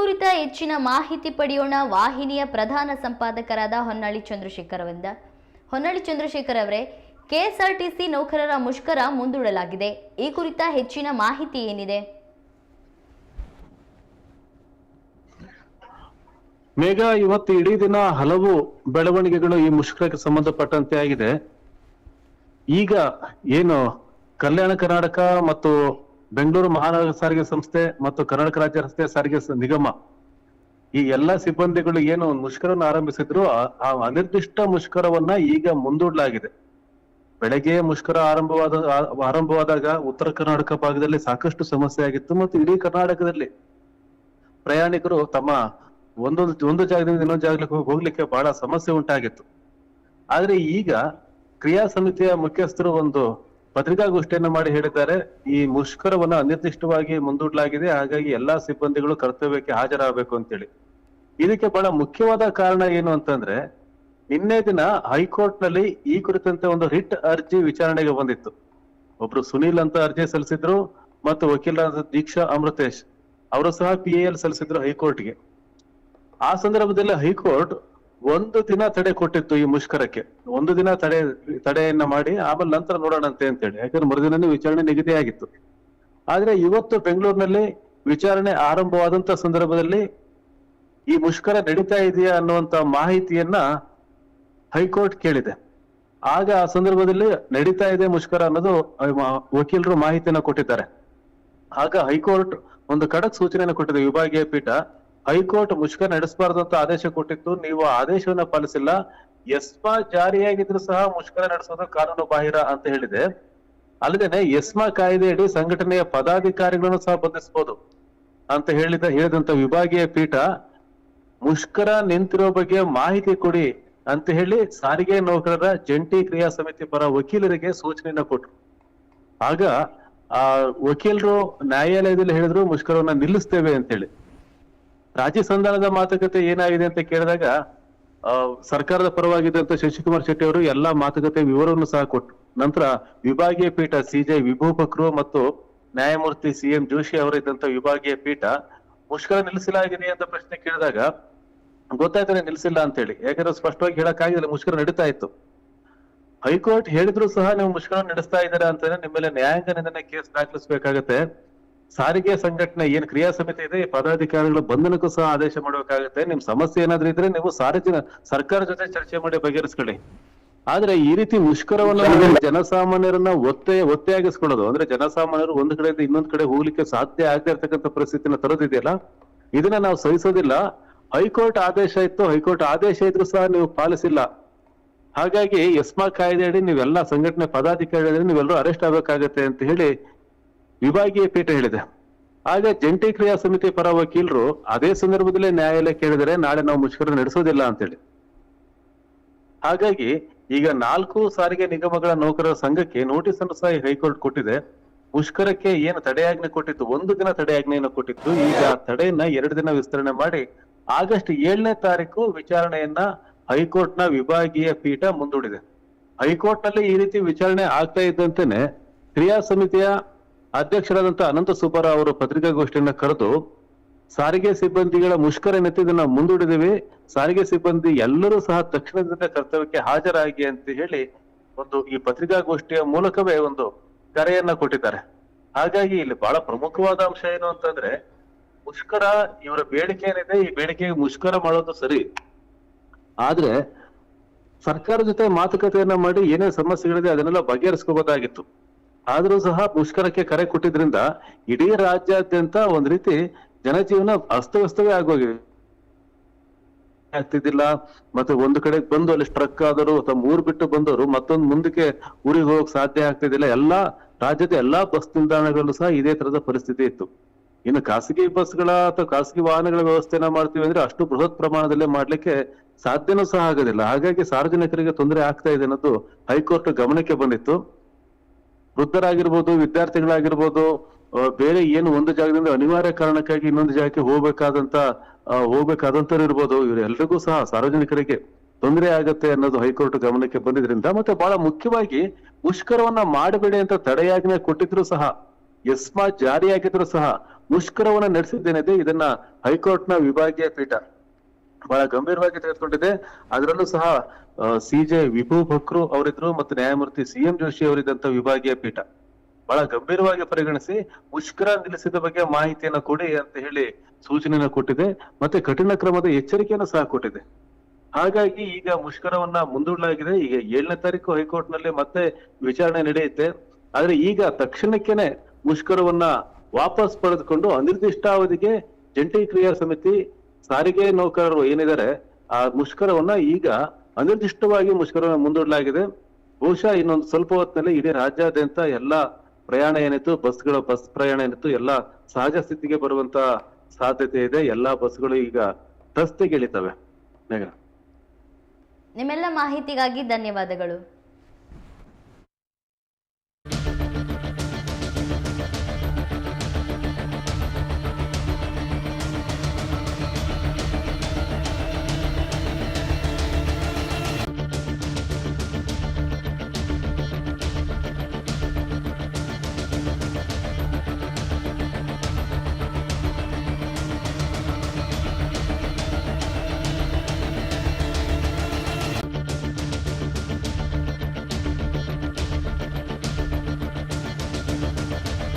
ಕುರಿತ ಹೆಚ್ಚಿನ ಮಾಹಿತಿ ಪಡೆಯೋಣ ವಾಹಿನಿಯ ಪ್ರಧಾನ ಸಂಪಾದಕರಾದ ಹೊನ್ನಾಳಿ ಚಂದ್ರಶೇಖರ್ ಅವರಿಂದ. ಹೊನ್ನಾಳಿ ಚಂದ್ರಶೇಖರ್ ಅವರೇ, ಕೆಎಸ್ಆರ್ಟಿಸಿ ನೌಕರರ ಮುಷ್ಕರ ಮುಂದೂಡಲಾಗಿದೆ. ಈ ಕುರಿತ ಹೆಚ್ಚಿನ ಮಾಹಿತಿ ಏನಿದೆ? ಮೇಘ, ಇವತ್ತು ಇಡೀ ದಿನ ಹಲವು ಬೆಳವಣಿಗೆಗಳು ಈ ಮುಷ್ಕರಕ್ಕೆ ಸಂಬಂಧಪಟ್ಟಂತೆ ಆಗಿದೆ. ಈಗ ಏನು ಕಲ್ಯಾಣ ಕರ್ನಾಟಕ ಮತ್ತು ಬೆಂಗಳೂರು ಮಹಾನಗರ ಸಾರಿಗೆ ಸಂಸ್ಥೆ ಮತ್ತು ಕರ್ನಾಟಕ ರಾಜ್ಯ ರಸ್ತೆ ಸಾರಿಗೆ ನಿಗಮ ಈ ಎಲ್ಲಾ ಸಿಬ್ಬಂದಿಗಳು ಏನು ಮುಷ್ಕರವನ್ನು ಆರಂಭಿಸಿದ್ರು, ಆ- ಅನಿರ್ದಿಷ್ಟ ಮುಷ್ಕರವನ್ನ ಈಗ ಮುಂದೂಡಲಾಗಿದೆ. ಬೆಳಗ್ಗೆ ಮುಷ್ಕರ ಆರಂಭವಾದ ಆರಂಭವಾದಾಗ ಉತ್ತರ ಕರ್ನಾಟಕ ಭಾಗದಲ್ಲಿ ಸಾಕಷ್ಟು ಸಮಸ್ಯೆ ಆಗಿತ್ತು ಮತ್ತು ಇಡೀ ಕರ್ನಾಟಕದಲ್ಲಿ ಪ್ರಯಾಣಿಕರು ತಮ್ಮ ಒಂದೊಂದು ಒಂದು ಜಾಗದಿಂದ ಇನ್ನೊಂದು ಜಾಗಕ್ಕೆ ಹೋಗ್- ಹೋಗ್ಲಿಕ್ಕೆ ಬಹಳ ಸಮಸ್ಯೆ ಉಂಟಾಗಿತ್ತು. ಆದ್ರೆ ಈಗ ಕ್ರಿಯಾ ಸಮಿತಿಯ ಮುಖ್ಯಸ್ಥರು ಒಂದು ಪತ್ರಿಕಾಗೋಷ್ಠಿಯನ್ನ ಮಾಡಿ ಹೇಳಿದ್ದಾರೆ. ಈ ಮುಷ್ಕರವನ್ನ ಅನಿರ್ದಿಷ್ಟವಾಗಿ ಮುಂದೂಡಲಾಗಿದೆ. ಹಾಗಾಗಿ ಎಲ್ಲಾ ಸಿಬ್ಬಂದಿಗಳು ಕರ್ತವ್ಯಕ್ಕೆ ಹಾಜರಾಗಬೇಕು ಅಂತೇಳಿ. ಇದಕ್ಕೆ ಬಹಳ ಮುಖ್ಯವಾದ ಕಾರಣ ಏನು ಅಂತಂದ್ರೆ, ನಿನ್ನೆ ದಿನ ಹೈಕೋರ್ಟ್ನಲ್ಲಿ ಈ ಕುರಿತಂತೆ ಒಂದು ರಿಟ್ ಅರ್ಜಿ ವಿಚಾರಣೆಗೆ ಬಂದಿತ್ತು. ಒಬ್ರು ಸುನೀಲ್ ಅಂತ ಅರ್ಜಿ ಸಲ್ಲಿಸಿದ್ರು, ಮತ್ತು ವಕೀಲರಾದ ದೀಕ್ಷಾ ಅಮೃತೇಶ್, ಅವರು ಸಹ ಪಿ ಎಲ್ ಸಲ್ಲಿಸಿದ್ರು ಹೈಕೋರ್ಟ್ಗೆ. ಆ ಸಂದರ್ಭದಲ್ಲಿ ಹೈಕೋರ್ಟ್ ಒಂದು ದಿನ ತಡೆ ಕೊಟ್ಟಿತ್ತು ಈ ಮುಷ್ಕರಕ್ಕೆ. ಒಂದು ದಿನ ತಡೆ, ತಡೆಯನ್ನ ಮಾಡಿ ಆಮೇಲೆ ನಂತರ ನೋಡೋಣಂತೆ ಅಂತೇಳಿ. ಯಾಕಂದ್ರೆ ಮರುದಿನನೇ ವಿಚಾರಣೆ ನಿಗದಿಯಾಗಿತ್ತು ಆದ್ರೆ ಇವತ್ತು ಬೆಂಗಳೂರಿನಲ್ಲಿ ವಿಚಾರಣೆ ಆರಂಭವಾದಂತ ಸಂದರ್ಭದಲ್ಲಿ ಈ ಮುಷ್ಕರ ನಡೀತಾ ಇದೆಯಾ ಅನ್ನುವಂತ ಮಾಹಿತಿಯನ್ನ ಹೈಕೋರ್ಟ್ ಕೇಳಿದೆ. ಆಗ ಆ ಸಂದರ್ಭದಲ್ಲಿ ನಡೀತಾ ಇದೆ ಮುಷ್ಕರ ಅನ್ನೋದು ವಕೀಲರು ಮಾಹಿತಿಯನ್ನ ಕೊಟ್ಟಿದ್ದಾರೆ. ಆಗ ಹೈಕೋರ್ಟ್ ಒಂದು ಖಡಕ್ ಸೂಚನೆಯನ್ನು ಕೊಟ್ಟಿದೆ. ವಿಭಾಗೀಯ ಪೀಠ ಹೈಕೋರ್ಟ್ ಮುಷ್ಕರ ನಡೆಸಬಾರ್ದು ಅಂತ ಆದೇಶ ಕೊಟ್ಟಿತ್ತು ನೀವು ಆದೇಶವನ್ನ ಪಾಲಿಸಿಲ್ಲ. ಎಸ್ಮಾ ಜಾರಿಯಾಗಿದ್ರು ಸಹ ಮುಷ್ಕರ ನಡೆಸೋದು ಕಾನೂನು ಬಾಹಿರ ಅಂತ ಹೇಳಿದೆ. ಅಲ್ಲದೇನೆ ಎಸ್ಮಾ ಕಾಯ್ದೆಯಡಿ ಸಂಘಟನೆಯ ಪದಾಧಿಕಾರಿಗಳನ್ನು ಸಹ ಬಂಧಿಸಬಹುದು ಅಂತ ಹೇಳಿದ, ಹೇಳಿದಂತ ವಿಭಾಗೀಯ ಪೀಠ, ಮುಷ್ಕರ ನಿಂತಿರೋ ಬಗ್ಗೆ ಮಾಹಿತಿ ಕೊಡಿ ಅಂತ ಹೇಳಿ ಸಾರಿಗೆ ನೌಕರರ ಜಂಟಿ ಕ್ರಿಯಾ ಸಮಿತಿ ಪರ ವಕೀಲರಿಗೆ ಸೂಚನೆಯನ್ನ ಕೊಟ್ರು. ಆಗ ಆ ವಕೀಲರು ನ್ಯಾಯಾಲಯದಲ್ಲಿ ಹೇಳಿದ್ರು, ಮುಷ್ಕರವನ್ನ ನಿಲ್ಲಿಸ್ತೇವೆ ಅಂತೇಳಿ ರಾಜ್ಯ ಸಂಧಾನದ ಮಾತುಕತೆ ಏನಾಗಿದೆ ಅಂತ ಕೇಳಿದಾಗ ಸರ್ಕಾರದ ಪರವಾಗಿದ್ದಂತ ಶಶಿಕುಮಾರ್ ಶೆಟ್ಟಿ ಅವರು ಎಲ್ಲಾ ಮಾತುಕತೆ ವಿವರವನ್ನು ಸಹ ಕೊಟ್ಟರು ನಂತರ ವಿಭಾಗೀಯ ಪೀಠ ಸಿಜೆ ವಿಭೂಪಕ್ರು ಮತ್ತು ನ್ಯಾಯಮೂರ್ತಿ ಸಿ ಎಂ ಜೋಶಿ ಅವರಿದ್ದಂತ ವಿಭಾಗೀಯ ಪೀಠ ಮುಷ್ಕರ ನಿಲ್ಲಿಸಲಾಗಿದೆ ಅಂತ ಪ್ರಶ್ನೆ ಕೇಳಿದಾಗ ಗೊತ್ತಾಯ್ತಾನೆ ನಿಲ್ಲಿಸಿಲ್ಲ ಅಂತ ಹೇಳಿ ಯಾಕಂದ್ರೆ ಸ್ಪಷ್ಟವಾಗಿ ಹೇಳಕ್ಕಾಗಿಲ್ಲ, ಮುಷ್ಕರ ನಡೀತಾ ಇತ್ತು. ಹೈಕೋರ್ಟ್ ಹೇಳಿದ್ರು ಸಹ ನೀವು ಮುಷ್ಕರ ನಡೆಸ್ತಾ ಇದ್ದಾರೆ ಅಂತಂದ್ರೆ ನಿಮ್ಮ ಮೇಲೆ ನ್ಯಾಯಾಂಗ ನಿಂದನೆ ಕೇಸ್ ದಾಖಲಿಸಬೇಕಾಗತ್ತೆ. ಸಾರಿಗೆ ಸಂಘಟನೆ ಏನ್ ಕ್ರಿಯಾ ಸಮಿತಿ ಇದೆ ಪದಾಧಿಕಾರಿಗಳ ಬಂಧನಕ್ಕೂ ಸಹ ಆದೇಶ ಮಾಡಬೇಕಾಗುತ್ತೆ. ನಿಮ್ ಸಮಸ್ಯೆ ಏನಾದ್ರೂ ಇದ್ರೆ ನೀವು ಸಾರಿಗೆ ಸರ್ಕಾರ ಜೊತೆ ಚರ್ಚೆ ಮಾಡಿ ಬಗೆಹರಿಸ್ಕೊಳ್ಳಿ. ಆದ್ರೆ ಈ ರೀತಿ ಮುಷ್ಕರವನ್ನ ಜನಸಾಮಾನ್ಯರನ್ನ ಒತ್ತೆ ಒತ್ತೆಯಾಗಿಸ್ಕೊಳ್ಳೋದು ಅಂದ್ರೆ ಜನಸಾಮಾನ್ಯರು ಒಂದ್ ಕಡೆಯಿಂದ ಇನ್ನೊಂದ್ ಕಡೆ ಹೋಗ್ಲಿಕ್ಕೆ ಸಾಧ್ಯ ಆಗದೆ ಇರ್ತಕ್ಕಂಥ ಪರಿಸ್ಥಿತಿನ ತರೋದಿದೆಯಲ್ಲ? ಇದನ್ನ ನಾವು ಸಹಿಸೋದಿಲ್ಲ. ಹೈಕೋರ್ಟ್ ಆದೇಶ ಇತ್ತು ಹೈಕೋರ್ಟ್ ಆದೇಶ ಇದ್ರು ಸಹ ನೀವು ಪಾಲಿಸಿಲ್ಲ. ಹಾಗಾಗಿ ಎಸ್ಮಾ ಕಾಯ್ದೆ ಅಡಿ ನೀವೆಲ್ಲ ಸಂಘಟನೆ ಪದಾಧಿಕಾರಿಗಳು ನೀವೆಲ್ಲರೂ ಅರೆಸ್ಟ್ ಆಗ್ಬೇಕಾಗತ್ತೆ ಅಂತ ಹೇಳಿ ವಿಭಾಗೀಯ ಪೀಠ ಹೇಳಿದೆ. ಆಗ ಜಂಟಿ ಕ್ರಿಯಾ ಸಮಿತಿ ಪರ ವಕೀಲರು ಅದೇ ಸಂದರ್ಭದಲ್ಲಿ ನ್ಯಾಯಾಲಯ ಕೇಳಿದರೆ ನಾಳೆ ನಾವು ಮುಷ್ಕರ ನಡೆಸೋದಿಲ್ಲ ಅಂತೇಳಿ. ಹಾಗಾಗಿ ಈಗ ನಾಲ್ಕು ಸಾರಿಗೆ ನಿಗಮಗಳ ನೌಕರರ ಸಂಘಕ್ಕೆ ನೋಟಿಸ್ ಅನ್ನು ಸಹ ಹೈಕೋರ್ಟ್ ಕೊಟ್ಟಿದೆ. ಮುಷ್ಕರಕ್ಕೆ ಏನು ತಡೆಯಾಜ್ಞೆ ಕೊಟ್ಟಿತ್ತು ಒಂದು ದಿನ ತಡೆಯಾಜ್ಞೆಯನ್ನು ಕೊಟ್ಟಿತ್ತು ಈಗ ಆ ತಡೆಯನ್ನ ಎರಡು ದಿನ ವಿಸ್ತರಣೆ ಮಾಡಿ ಆಗಸ್ಟ್ ಏಳನೇ ತಾರೀಕು ವಿಚಾರಣೆಯನ್ನ ಹೈಕೋರ್ಟ್ನ ವಿಭಾಗೀಯ ಪೀಠ ಮುಂದೂಡಿದೆ. ಹೈಕೋರ್ಟ್ನಲ್ಲಿ ಈ ರೀತಿ ವಿಚಾರಣೆ ಆಗ್ತಾ ಇದ್ದಂತೆನೆ ಕ್ರಿಯಾ ಸಮಿತಿಯ ಅಧ್ಯಕ್ಷರಾದಂತ ಅನಂತ ಸುಬ್ಬರಾವ್ ಅವರು ಪತ್ರಿಕಾಗೋಷ್ಠಿಯನ್ನ ಕರೆದು, ಸಾರಿಗೆ ಸಿಬ್ಬಂದಿಗಳ ಮುಷ್ಕರ ನೆತ್ತಿದ್ದನ್ನ ಮುಂದೂಡಿದಿವಿ. ಸಾರಿಗೆ ಸಿಬ್ಬಂದಿ ಎಲ್ಲರೂ ಸಹ ತಕ್ಷಣದಿಂದ ಕರ್ತವ್ಯಕ್ಕೆ ಹಾಜರಾಗಿ ಅಂತ ಹೇಳಿ ಒಂದು ಈ ಪತ್ರಿಕಾಗೋಷ್ಠಿಯ ಮೂಲಕವೇ ಒಂದು ಕರೆಯನ್ನ ಕೊಟ್ಟಿದ್ದಾರೆ. ಹಾಗಾಗಿ ಇಲ್ಲಿ ಬಹಳ ಪ್ರಮುಖವಾದ ಅಂಶ ಏನು ಅಂತಂದ್ರೆ, ಮುಷ್ಕರ ಇವರ ಬೇಡಿಕೆ ಏನಿದೆ, ಈ ಬೇಡಿಕೆಗೆ ಮುಷ್ಕರ ಮಾಡೋದು ಸರಿ. ಆದ್ರೆ ಸರ್ಕಾರ ಜೊತೆ ಮಾತುಕತೆಯನ್ನ ಮಾಡಿ ಏನೇ ಸಮಸ್ಯೆಗಳಿದೆ ಅದನ್ನೆಲ್ಲ ಬಗೆಹರಿಸ್ಕೋಬಹುದಾಗಿತ್ತು ಆದ್ರೂ ಸಹ ಮುಷ್ಕರಕ್ಕೆ ಕರೆ ಕೊಟ್ಟಿದ್ರಿಂದ ಇಡೀ ರಾಜ್ಯಾದ್ಯಂತ ಒಂದ್ ರೀತಿ ಜನಜೀವನ ಅಸ್ತವ್ಯಸ್ತವೇ ಆಗೋಗಿದೆ. ಆಗ್ತಿದ್ದಿಲ್ಲ. ಮತ್ತೆ ಒಂದು ಕಡೆ ಬಂದು ಅಲ್ಲಿ ಸ್ಟ್ರಕ್ ಆದರು ಅಥವಾ ಮೂರ್ ಬಿಟ್ಟು ಬಂದವರು, ಮತ್ತೊಂದು ಮುಂದಕ್ಕೆ ಊರಿಗೆ ಹೋಗಕ್ ಸಾಧ್ಯ ಆಗ್ತಿದ್ದಿಲ್ಲ. ಎಲ್ಲಾ ರಾಜ್ಯದ ಎಲ್ಲಾ ಬಸ್ ನಿಲ್ದಾಣಗಳಲ್ಲೂ ಸಹ ಇದೇ ತರದ ಪರಿಸ್ಥಿತಿ ಇತ್ತು. ಇನ್ನು ಖಾಸಗಿ ಬಸ್ಗಳ ಅಥವಾ ಖಾಸಗಿ ವಾಹನಗಳ ವ್ಯವಸ್ಥೆನ ಮಾಡ್ತೀವಿ ಅಂದ್ರೆ ಅಷ್ಟು ಬೃಹತ್ ಪ್ರಮಾಣದಲ್ಲಿ ಮಾಡ್ಲಿಕ್ಕೆ ಸಾಧ್ಯನೂ ಸಹ ಆಗೋದಿಲ್ಲ. ಹಾಗಾಗಿ ಸಾರ್ವಜನಿಕರಿಗೆ ತೊಂದರೆ ಆಗ್ತಾ ಇದೆ ಅನ್ನೋದು ಹೈಕೋರ್ಟ್ ಗಮನಕ್ಕೆ ಬಂದಿತ್ತು. ವೃದ್ಧರಾಗಿರ್ಬೋದು ವಿದ್ಯಾರ್ಥಿಗಳಾಗಿರ್ಬೋದು ಬೇರೆ ಏನು ಒಂದು ಜಾಗದಿಂದ ಅನಿವಾರ್ಯ ಕಾರಣಕ್ಕಾಗಿ ಇನ್ನೊಂದು ಜಾಗಕ್ಕೆ ಹೋಗ್ಬೇಕಾದಂತ ಆ, ಹೋಗ್ಬೇಕಾದಂತವ್ರು ಇರ್ಬೋದು ಇವರೆಲ್ಲರಿಗೂ ಸಹ ಸಾರ್ವಜನಿಕರಿಗೆ ತೊಂದರೆ ಆಗತ್ತೆ ಅನ್ನೋದು ಹೈಕೋರ್ಟ್ ಗಮನಕ್ಕೆ ಬಂದಿದ್ರಿಂದ ಮತ್ತೆ ಬಹಳ ಮುಖ್ಯವಾಗಿ ಮುಷ್ಕರವನ್ನ ಮಾಡಬೇಡಿ ಅಂತ ತಡೆಯಾಜ್ಞೆ ಕೊಟ್ಟಿದ್ರು ಸಹ ಎಸ್ಮಾ ಜಾರಿಯಾಗಿದ್ರು ಸಹ ಮುಷ್ಕರವನ್ನ ನಡೆಸಿದ್ದೇನಿದೆ ಇದನ್ನ ಹೈಕೋರ್ಟ್ನ ವಿಭಾಗೀಯ ಪೀಠ. ಬಹಳ ಗಂಭೀರವಾಗಿ ತೆಗೆದುಕೊಂಡಿದೆ. ಅದರಲ್ಲೂ ಸಹ ಸಿ ಜೆ ವಿಭು ಭಕ್ರು ಅವರಿದ್ರು ಮತ್ತು ನ್ಯಾಯಮೂರ್ತಿ ಸಿ ಎಂ ಜೋಶಿ ಅವರಿದ್ದಂತ ವಿಭಾಗೀಯ ಪೀಠ. ಬಹಳ ಗಂಭೀರವಾಗಿ ಪರಿಗಣಿಸಿ, ಮುಷ್ಕರ ನಿಲ್ಲಿಸಿದ ಬಗ್ಗೆ ಮಾಹಿತಿಯನ್ನ ಕೊಡಿ ಅಂತ ಹೇಳಿ ಸೂಚನೆಯನ್ನ ಕೊಟ್ಟಿದೆ. ಮತ್ತೆ ಕಠಿಣ ಕ್ರಮದ ಎಚ್ಚರಿಕೆಯನ್ನು ಸಹ ಕೊಟ್ಟಿದೆ. ಹಾಗಾಗಿ ಈಗ ಮುಷ್ಕರವನ್ನ ಮುಂದೂಡಲಾಗಿದೆ. ಈಗ ಏಳನೇ ತಾರೀಕು ಹೈಕೋರ್ಟ್ನಲ್ಲಿ ಮತ್ತೆ ವಿಚಾರಣೆ ನಡೆಯುತ್ತೆ. ಆದ್ರೆ ಈಗ ತಕ್ಷಣಕ್ಕೇನೆ ಮುಷ್ಕರವನ್ನ ವಾಪಸ್ ಪಡೆದುಕೊಂಡು ಅನಿರ್ದಿಷ್ಟಾವಧಿಗೆ ಜಂಟಿ ಕ್ರಿಯಾ ಸಮಿತಿ ಸಾರಿಗೆ ನೌಕರರು ಏನಿದ್ದಾರೆ, ಆ ಮುಷ್ಕರವನ್ನ ಈಗ ಅನಿರ್ದಿಷ್ಟವಾಗಿ ಮುಷ್ಕರ ಮುಂದೂಡಲಾಗಿದೆ. ಬಹುಶಃ ಇನ್ನೊಂದು ಸ್ವಲ್ಪ ಹೊತ್ತಿನಲ್ಲಿ ಇಡೀ ರಾಜ್ಯಾದ್ಯಂತ ಎಲ್ಲಾ ಪ್ರಯಾಣ ಏನಿತ್ತು, ಬಸ್ಗಳ ಬಸ್ ಪ್ರಯಾಣ ಏನಿತ್ತು, ಎಲ್ಲಾ ಸಹಜ ಸ್ಥಿತಿಗೆ ಬರುವಂತ ಸಾಧ್ಯತೆ ಇದೆ. ಎಲ್ಲಾ ಬಸ್ಗಳು ಈಗ ರಸ್ತೆಗೆ ಇಳಿತವೆ. ನಿಮ್ಮೆಲ್ಲ ಮಾಹಿತಿಗಾಗಿ ಧನ್ಯವಾದಗಳು.